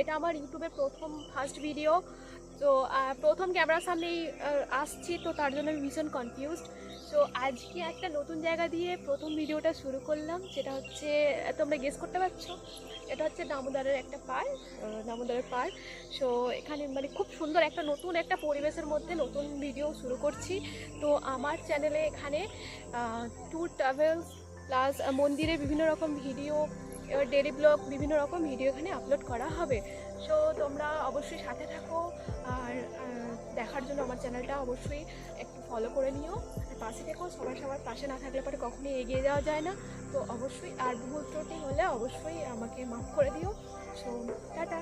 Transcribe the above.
এটা আমার ইউটিউবের প্রথম ফার্স্ট ভিডিও তো প্রথম ক্যামেরার সামনেই আসছি, তো তার জন্য আমি ভীষণ কনফিউজড তো আজকে একটা নতুন জায়গা দিয়ে প্রথম ভিডিওটা শুরু করলাম, যেটা হচ্ছে, তোমরা গেস করতে পারছ, এটা হচ্ছে দামোদরের একটা পার দামোদরের পার সো এখানে মানে খুব সুন্দর একটা নতুন একটা পরিবেশের মধ্যে নতুন ভিডিও শুরু করছি। তো আমার চ্যানেলে এখানে ট্যুর ট্রাভেলস প্লাস মন্দিরে বিভিন্ন রকম ভিডিও এবার ডেলি ব্লগ বিভিন্ন রকম ভিডিও এখানে আপলোড করা হবে। সো তোমরা অবশ্যই সাথে থাকো আর দেখার জন্য আমার চ্যানেলটা অবশ্যই একটু ফলো করে নিও। পাশে থেকো সবাই সবার পাশে না থাকলে পরে কখনই এগিয়ে যাওয়া যায় না। তো অবশ্যই, আর ভুল ত্রুটি হলে অবশ্যই আমাকে মাফ করে দিও। So tata.